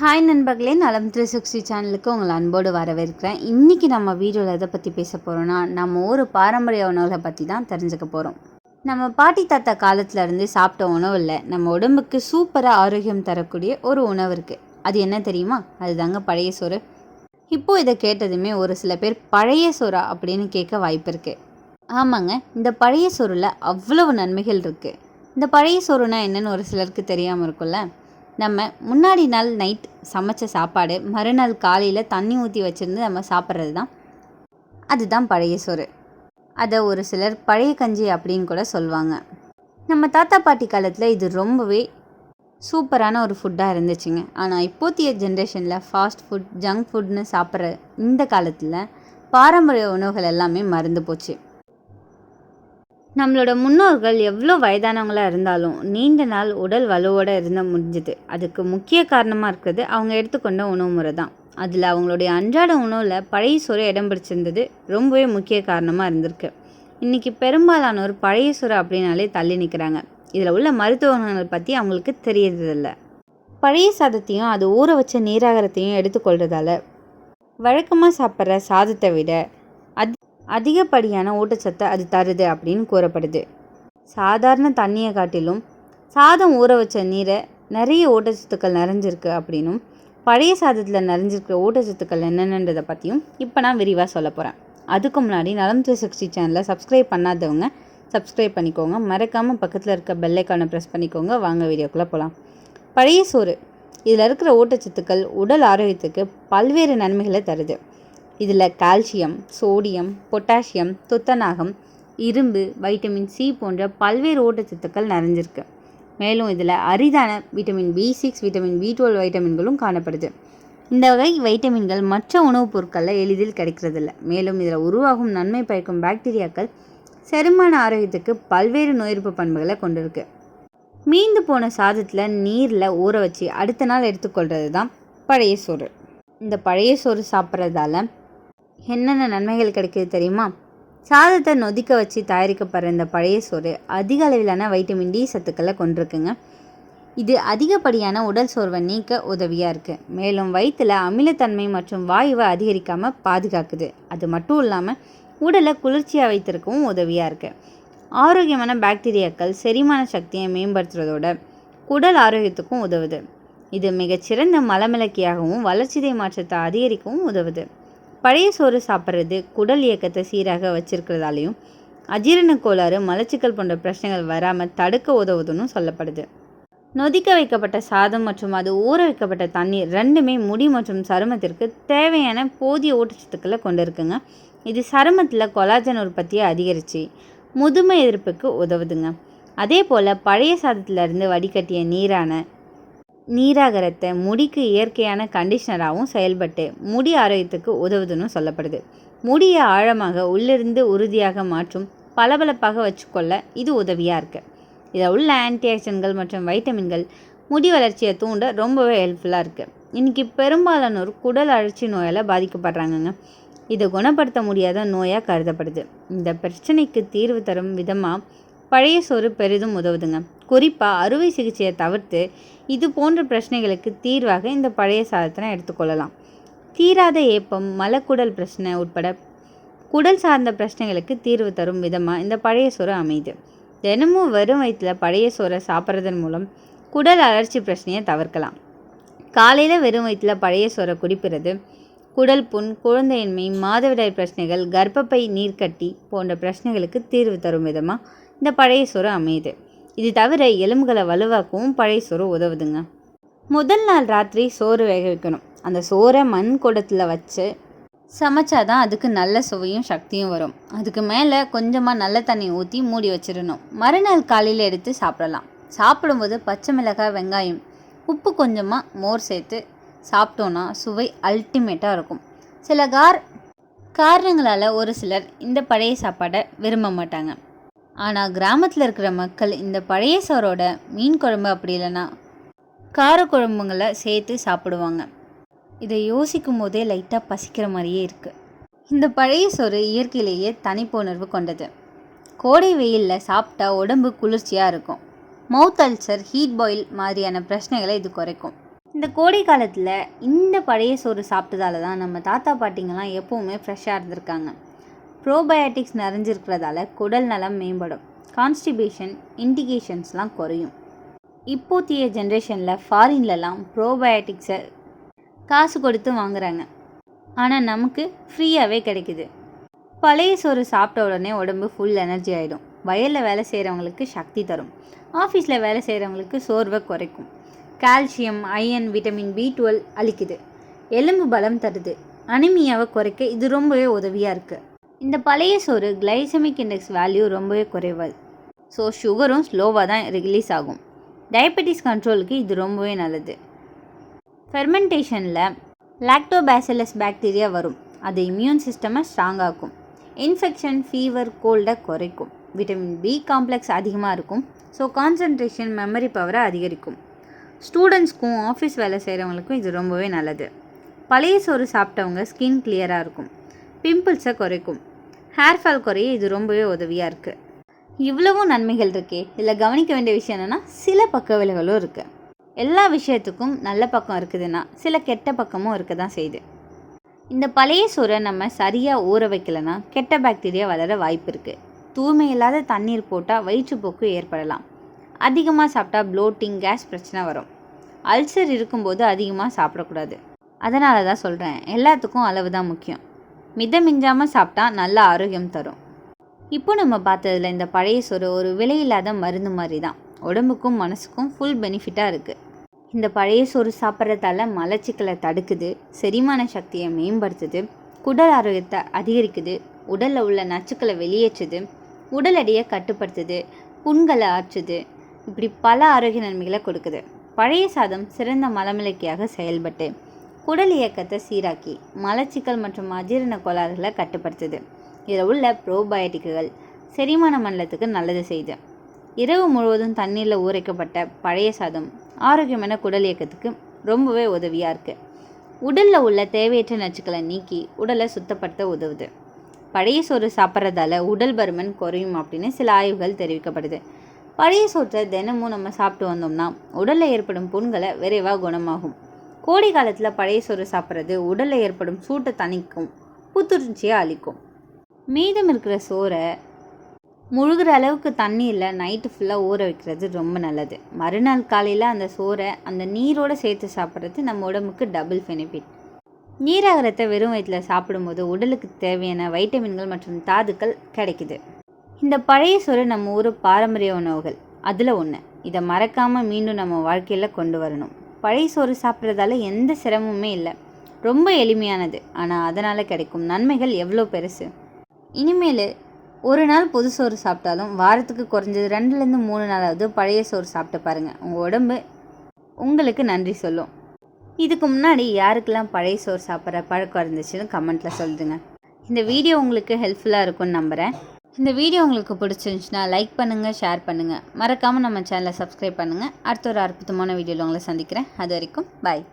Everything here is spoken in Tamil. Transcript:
ஹாய் நண்பர்களே நலம் த்ரீ சிக்ஸ்டி சேனலுக்கு உங்களை அன்போடு வரவேற்கிறேன். இன்றைக்கி நம்ம வீடியோவில் எதை பற்றி பேச போகிறோன்னா நம்ம ஒரு பாரம்பரிய உணவுகளை பற்றி தான் தெரிஞ்சுக்க போகிறோம் நம்ம பாட்டி தாத்தா காலத்துலேருந்து சாப்பிட்ட உணவு இல்லை. நம்ம உடம்புக்கு சூப்பராக ஆரோக்கியம் தரக்கூடிய ஒரு உணவு இருக்குது அது என்ன தெரியுமா? அதுதாங்க பழைய சோறு. இப்போது இதை கேட்டதுமே ஒரு சில பேர் பழைய சோறா? அப்படின்னு கேட்க வாய்ப்பு இருக்குது ஆமாங்க இந்த பழைய சோறில் அவ்வளவு நன்மைகள் இருக்குது இந்த பழைய சோறுனா என்னென்னு ஒரு சிலருக்கு தெரியாமல் இருக்கும்ல. நம்ம முன்னாடி நாள் நைட் சமைச்ச சாப்பாடு மறுநாள் காலையில் தண்ணி ஊற்றி வச்சுருந்து நம்ம சாப்பிட்றது தான். அதுதான் பழைய சோறு. அதை ஒரு சிலர் பழைய கஞ்சி அப்படின்னு கூட சொல்லுவாங்க. நம்ம தாத்தா பாட்டி காலத்தில் இது ரொம்பவே சூப்பரான ஒரு ஃபுட்டாக இருந்துச்சுங்க. ஆனால் இப்போத்திய ஜென்ரேஷனில் ஃபாஸ்ட் ஃபுட் ஜங்க் ஃபுட்னு சாப்பிட்ற இந்த காலத்தில் பாரம்பரிய உணவுகள் எல்லாமே மறந்து போச்சு. நம்மளோட முன்னோர்கள் எவ்வளோ வயதானவங்களாக இருந்தாலும் நீண்ட நாள் உடல் வலுவோடு இருந்த முடிஞ்சுது. அதுக்கு முக்கிய காரணமாக இருக்கிறது அவங்க எடுத்துக்கொண்ட உணவு முறை தான் அதில் அவங்களுடைய அன்றாட உணவில் பழைய சோறு இடம் பிடிச்சிருந்தது ரொம்பவே முக்கிய காரணமாக இருந்திருக்கு. இன்றைக்கி பெரும்பாலானோர் பழைய சோறு அப்படின்னாலே தள்ளி நிற்கிறாங்க இதில் உள்ள மருத்துவ குணங்கள் பற்றி அவங்களுக்கு தெரியறதில்ல. பழைய சாதத்தையும் அது ஊற வச்ச நீராகரத்தையும் எடுத்துக்கொள்றதால வழக்கமாக சாப்பிட்ற சாதத்தை விட அதிகப்படியான ஊட்டச்சத்தை அது தருது அப்படின்னு கூறப்படுது. சாதாரண தண்ணியை காட்டிலும் சாதம் ஊற வச்ச நீரை நிறைய ஊட்டச்சத்துக்கள் நிறைஞ்சிருக்கு அப்படின்னும் பழைய சாதத்தில் நிறைஞ்சிருக்கிற ஊட்டச்சத்துக்கள் என்னென்னன்றதை பற்றியும் இப்போ நான் விரிவாக சொல்ல போகிறேன் அதுக்கு முன்னாடி நலம் த்ரீ சிக்ஸ்டி சேனலை சப்ஸ்கிரைப் பண்ணாதவங்க சப்ஸ்கிரைப் பண்ணிக்கோங்க. மறக்காமல் பக்கத்தில் இருக்க பெல்லைக்கானை ப்ரெஸ் பண்ணிக்கோங்க. வாங்க வீடியோக்குள்ளே போகலாம் பழைய சோறு. இதில் இருக்கிற ஊட்டச்சத்துக்கள் உடல் ஆரோக்கியத்துக்கு பல்வேறு நன்மைகளை தருது. இதில் கால்சியம் சோடியம் பொட்டாசியம் துத்தநாகம் இரும்பு வைட்டமின் சி போன்ற பல்வேறு ஊட்டச்சத்துக்கள் நிறைஞ்சிருக்கு. மேலும் இதில் அரிதான vitamin B six vitamin B twelve வைட்டமின்களும் காணப்படுது. இந்த வகை வைட்டமின்கள் மற்ற உணவுப் பொருட்களில் எளிதில் கிடைக்கிறதில்ல. மேலும் இதில் உருவாகும் நன்மை பயக்கும் பாக்டீரியாக்கள் செரிமான ஆரோக்கியத்துக்கு பல்வேறு நோய் எதிர்ப்பு பண்புகளை கொண்டிருக்கு. மீந்து போன சாதத்தில் நீரில் ஊற வச்சு அடுத்த நாள் எடுத்துக்கொள்கிறது தான் பழைய சோறு. இந்த பழைய சோறு சாப்பிட்றதால என்னென்ன நன்மைகள் கிடைக்கிது தெரியுமா? சாதத்தை நொதிக்க வச்சு தயாரிக்கப்படுற இந்த பழைய சோறு அதிக அளவிலான வைட்டமின் டி சத்துக்களை கொண்டிருக்குங்க. இது அதிகப்படியான உடல் சோர்வை நீக்க உதவியாக இருக்குது மேலும் வயிற்றில் அமிலத்தன்மை மற்றும் வாயுவை அதிகரிக்காமல் பாதுகாக்குது. அது மட்டும் இல்லாமல் உடலை குளிர்ச்சியாக வைத்திருக்கவும் உதவியாக இருக்குது ஆரோக்கியமான பாக்டீரியாக்கள் செரிமான சக்தியை மேம்படுத்துறதோட குடல் ஆரோக்கியத்துக்கும் உதவுது. இது மிகச்சிறந்த மலமிளக்கியாகவும் வளர்ச்சிதை மாற்றத்தை அதிகரிக்கவும் உதவுது. பழைய சோறு சாப்பிட்றது குடல் இயக்கத்தை சீராக வச்சிருக்கிறதாலையும் அஜீரண கோளாறு மலச்சிக்கல் போன்ற பிரச்சனைகள் வராமல் தடுக்க உதவுதுன்னு சொல்லப்படுது. நொதிக்க வைக்கப்பட்ட சாதம் மற்றும் அது ஊற வைக்கப்பட்ட தண்ணீர் ரெண்டுமே முடி மற்றும் சருமத்திற்கு தேவையான போதிய ஊட்டச்சத்துக்களை கொண்டிருக்குங்க. இது சருமத்தில் கொலாஜன் உற்பத்தியை அதிகரித்து முதுமை எதிர்ப்புக்கு உதவுதுங்க. அதே போல் பழைய சாதத்திலிருந்து வடிகட்டிய நீரான நீராகரத்தை முடிக்கு இயற்கையான கண்டிஷனராகவும் செயல்பட்டு முடி ஆரோக்கியத்துக்கு உதவுதுன்னு சொல்லப்படுது. முடியை ஆழமாக உள்ளிருந்து உறுதியாக மாற்றும் பளபளப்பாக வச்சுக்கொள்ள இது உதவியாக இருக்குது இதில் உள்ள ஆன்டிஆக்சிடன்கள் மற்றும் வைட்டமின்கள் முடி வளர்ச்சியை தூண்ட ரொம்பவே ஹெல்ப்ஃபுல்லாக இருக்குது இன்றைக்கி பெரும்பாலானோர் குடல் அழற்சி நோயால் பாதிக்கப்படுறாங்கங்க. இதை குணப்படுத்த முடியாத நோயாக கருதப்படுது. இந்த பிரச்சனைக்கு தீர்வு தரும் விதமாக பழைய சோறு பெரிதும் உதவுதுங்க. குறிப்பாக அறுவை சிகிச்சையை தவிர்த்து இது போன்ற பிரச்சனைகளுக்கு தீர்வாக இந்த பழைய சாதத்தினை எடுத்துக்கொள்ளலாம். தீராத ஏப்பம் மலக்குடல் பிரச்சனை உட்பட குடல் சார்ந்த பிரச்சனைகளுக்கு தீர்வு தரும் விதமாக இந்த பழைய சோறு அமையுது. தினமும் வெறும் வயிற்றில் பழைய சோறை சாப்பிட்றதன் மூலம் குடல் அலர்ச்சி பிரச்சனையை தவிர்க்கலாம். காலையில் வெறும் வயிற்றில் பழைய சோறை குடிப்பது குடல் புண் குழந்தையின்மை மாதவிடாய் பிரச்சனைகள் கர்ப்பப்பை நீர்க்கட்டி போன்ற பிரச்சனைகளுக்கு தீர்வு தரும் விதமாக இந்த பழைய சோறு அமையுது. இது தவிர எலும்புகளை வலுவாக்கவும் பழைய சோறு உதவுதுங்க. முதல் நாள் ராத்திரி சோறு வேக வைக்கணும். அந்த சோறை மண் குடத்தில் வச்சு சமைச்சாதான் அதுக்கு நல்ல சுவையும் சக்தியும் வரும். அதுக்கு மேலே கொஞ்சமாக நல்ல தண்ணி ஊற்றி மூடி வச்சிடணும். மறுநாள் காலையில் எடுத்து சாப்பிடலாம். சாப்பிடும்போது பச்சை மிளகாய் வெங்காயம் உப்பு கொஞ்சமாக மோர் சேர்த்து சாப்பிட்டோன்னா சுவை அல்டிமேட்டாக இருக்கும். சில கார் காரணங்களால் ஒரு சிலர் இந்த பழைய சாப்பாடை விரும்ப மாட்டாங்க. ஆனால் கிராமத்தில் இருக்கிற மக்கள் இந்த பழைய சோறோட மீன் குழம்பு அப்படி இல்லைன்னா காரக்குழம்புங்களை சேர்த்து சாப்பிடுவாங்க. இதை யோசிக்கும் போதே லைட்டாக பசிக்கிற மாதிரியே இருக்குது இந்த பழைய சோறு இயற்கையிலேயே தனிப்புணர்வு கொண்டது. கோடை வெயிலில் சாப்பிட்டா உடம்பு குளிர்ச்சியாக இருக்கும். மவுத் அல்சர் ஹீட் பாயில் மாதிரியான பிரச்சனைகளை இது குறைக்கும். இந்த கோடை காலத்தில் இந்த பழைய சோறு சாப்பிட்டதால தான் நம்ம தாத்தா பாட்டிங்கெல்லாம் எப்போவுமே ஃப்ரெஷ்ஷாக இருந்திருக்காங்க. ப்ரோபயோட்டிக்ஸ் நிறைஞ்சிருக்கிறதால குடல் நலம் மேம்படும். கான்ஸ்டிபேஷன் இண்டிகேஷன்ஸ்லாம் குறையும். இப்போத்திய ஜென்ரேஷனில் ஃபாரின்லலாம் ப்ரோபயோட்டிக்ஸை காசு கொடுத்து வாங்குறாங்க. ஆனால் நமக்கு ஃப்ரீயாகவே கிடைக்குது. பழைய சோறு சாப்பிட்ட உடனே உடம்பு ஃபுல் எனர்ஜி ஆகிடும் வயலில் வேலை செய்கிறவங்களுக்கு சக்தி தரும். ஆஃபீஸில் வேலை செய்கிறவங்களுக்கு சோர்வை குறைக்கும். Calcium iron vitamin B twelve அளிக்குது எலும்பு பலம் தருது அனிமியாவை குறைக்க இது ரொம்பவே உதவியாக இருக்குது இந்த பழைய சோறு கிளைசமிக் இண்டெக்ஸ் வேல்யூ ரொம்பவே குறைவாது. ஸோ சுகரும் ஸ்லோவாக தான் ரிலீஸ் ஆகும். டயபெட்டிஸ் கண்ட்ரோலுக்கு இது ரொம்பவே நல்லது. ஃபெர்மெண்டேஷனில் லாக்டோபேசிலஸ் பாக்டீரியா வரும். அது இம்யூன் சிஸ்டமை ஸ்ட்ராங் ஆக்கும். இன்ஃபெக்ஷன் ஃபீவர் கோல்டை குறைக்கும். விட்டமின் பி காம்ப்ளெக்ஸ் அதிகமாக இருக்கும். ஸோ கான்சன்ட்ரேஷன் மெமரி பவரை அதிகரிக்கும். ஸ்டூடெண்ட்ஸ்க்கும் ஆஃபீஸ் வேலை செய்கிறவங்களுக்கும் இது ரொம்பவே நல்லது. பழைய சோறு சாப்பிட்டவங்க ஸ்கின் கிளியராக இருக்கும். பிம்பிள்ஸை குறைக்கும். ஹேர் ஃபால் குறைய இது ரொம்பவே உதவியாக இருக்குது இவ்வளவும் நன்மைகள் இருக்கே. இதில் கவனிக்க வேண்டிய விஷயம் என்னென்னா சில பக்க விலைகளும் இருக்குது எல்லா விஷயத்துக்கும் நல்ல பக்கம் இருக்குதுன்னா சில கெட்ட பக்கமும் இருக்க தான் செய்யுது. இந்த பழைய சோறை நம்ம சரியாக ஊற வைக்கலைன்னா கெட்ட பாக்டீரியா வளர வாய்ப்பு இருக்குது தூய்மை இல்லாத தண்ணீர் போட்டால் வயிற்றுப்போக்கு ஏற்படலாம். அதிகமாக சாப்பிட்டா ப்ளோட்டிங் கேஸ் பிரச்சனை வரும். அல்சர் இருக்கும்போது அதிகமாக சாப்பிடக்கூடாது. அதனால தான் சொல்கிறேன் எல்லாத்துக்கும் அளவு தான் முக்கியம். மிதமிஞ்சாமல் சாப்பிட்டா நல்ல ஆரோக்கியம் தரும். இப்போ நம்ம பார்த்ததுல இந்த பழைய சோறு ஒரு விலையில்லாத மருந்து மாதிரி தான் உடம்புக்கும் மனசுக்கும் ஃபுல் பெனிஃபிட்டாக இருக்குது இந்த பழைய சோறு சாப்பிட்றதால மலச்சிக்கலை தடுக்குது செரிமான சக்தியை மேம்படுத்துது குடல் ஆரோக்கியத்தை அதிகரிக்குது உடலில் உள்ள நச்சுக்களை வெளியேற்றுது உடல் எடையை கட்டுப்படுத்துது புண்களை ஆற்றுது இப்படி பல ஆரோக்கிய நன்மைகளை கொடுக்குது. பழைய சாதம் சிறந்த மலமிளக்கியாக செயல்பட்டு குடல் இயக்கத்தை சீராக்கி மலச்சிக்கல் மற்றும் அஜீரண கோளாறுகளை கட்டுப்படுத்துது. இதில் உள்ள ப்ரோபயோட்டிக்குகள் செரிமான மண்டலத்துக்கு நல்லது செய்யுது இரவு முழுவதும் தண்ணீரில் ஊரைக்கப்பட்ட பழைய சாதம் ஆரோக்கியமான குடல் இயக்கத்துக்கு ரொம்பவே உதவியாக இருக்குது உடலில் உள்ள தேவையற்ற நச்சுக்களை நீக்கி உடலை சுத்தப்படுத்த உதவுது. பழைய சோறு சாப்பிட்றதால உடல் பருமன் குறையும் அப்படின்னு சில ஆய்வுகள் தெரிவிக்கப்படுது. பழைய சோற்றை தினமும் நம்ம சாப்பிட்டு வந்தோம்னா உடலில் ஏற்படும் புண்களை விரைவாக குணமாகும். கோடை காலத்தில் பழைய சோறு சாப்பிட்றது உடலில் ஏற்படும் சூட்டை தணிக்கும் புத்துணர்ச்சியை அளிக்கும். மீதம் இருக்கிற சோறை முழுகிற அளவுக்கு தண்ணியில் நைட்டு ஃபுல்லாக ஊற வைக்கிறது ரொம்ப நல்லது. மறுநாள் காலையில் அந்த சோறை அந்த நீரோடு சேர்த்து சாப்பிட்றது நம்ம உடம்புக்கு டபுள் பெனிஃபிட் நீராகரத்தை வெறும் வயிற்றில் சாப்பிடும்போது உடலுக்கு தேவையான வைட்டமின்கள் மற்றும் தாதுக்கள் கிடைக்குது. இந்த பழைய சோறு நம்ம ஊர் பாரம்பரிய உணவுகள். அதில் ஒன்று இதை மறக்காமல் மீண்டும் நம்ம வாழ்க்கையில் கொண்டு வரணும். பழைய சோறு சாப்பிட்றதால எந்த சிரமமுமே இல்லை. ரொம்ப எளிமையானது. ஆனால் அதனால் கிடைக்கும் நன்மைகள் எவ்வளோ பெருசு? இனிமேல் ஒரு நாள் புது சோறு சாப்பிட்டாலும் வாரத்துக்கு குறைஞ்சது ரெண்டுலேருந்து மூணு நாளாவது பழைய சோறு சாப்பிட்டு பாருங்கள் உங்கள் உடம்பு உங்களுக்கு நன்றி சொல்லும். இதுக்கு முன்னாடி யாருக்கெல்லாம் பழைய சோறு சாப்பிட்ற பழக்கம் இருந்துச்சுன்னு கமெண்ட்டில் சொல்லுதுங்க இந்த வீடியோ உங்களுக்கு ஹெல்ப்ஃபுல்லாக இருக்கும்னு நம்புகிறேன் இந்த வீடியோ உங்களுக்கு பிடிச்சிருந்துச்சுன்னா லைக் பண்ணுங்கள் ஷேர் பண்ணுங்கள் மறக்காமல் நம்ம சேனலை சப்ஸ்கிரைப் பண்ணுங்கள் அடுத்த ஒரு அற்புதமான வீடியோவில் உங்களை சந்திக்கிறேன். அது வரைக்கும் பாய்